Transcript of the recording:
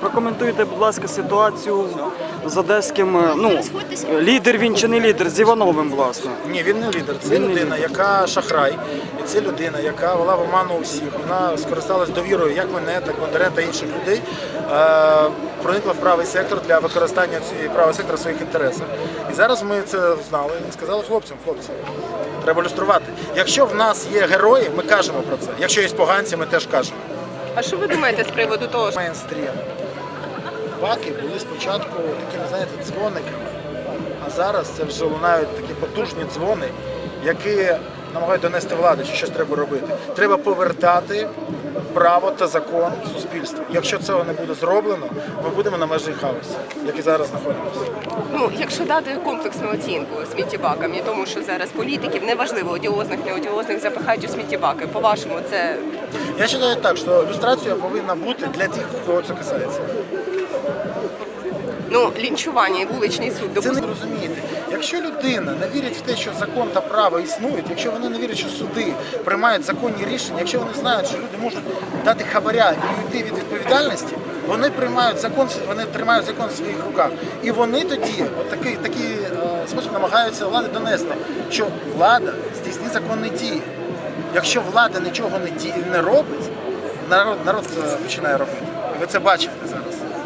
Прокоментуйте, будь ласка, ситуацію з одеським. е, Ну, лідер він чи не лідер, з Івановим, власне. Ні, він не лідер. Це Він людина, лідер. яка шахрай, і це людина, яка вела в оману усіх. Вона скористалась довірою як мене, так Бондаря та інших людей. Е, проникла в правий сектор для використання цієї правого сектора в своїх інтересах. І зараз ми це знали і сказали хлопцям, хлопці, треба люструвати. Якщо в нас є герої, ми кажемо про це. Якщо є поганці, ми теж кажемо. А що ви думаєте з приводу того, що Мейнстрім. Баки були спочатку такими, знаєте, дзвониками, а зараз це вже лунають такі потужні дзвони, які намагають донести влади, що щось треба робити. Треба повертати право та закон в суспільство. Якщо цього не буде зроблено, ми будемо на межі хаосу, як і зараз знаходимося. ну, якщо дати комплексну оцінку сміттєбакам і тому, що зараз політиків, неважливо, одіозних, не одіозних, запихають у сміттєбаки, по-вашому, це Я вважаю так, що люстрація повинна бути для тих, кого це касається. Ну лінчування і вуличний суд Це не розумієте. Якщо людина не вірить в те, що закон та право існують, якщо вони не вірять, що суди приймають законні рішення, якщо вони знають, що люди можуть дати хабаря і уйти від відповідальності, вони приймають закон, вони тримають закон в своїх руках. І вони тоді, такий, такий е, спосіб намагаються влади донести, що влада здійснить законні дії. Якщо влада нічого не ді, не робить, народ, народ е, починає робити. Ви це бачите зараз.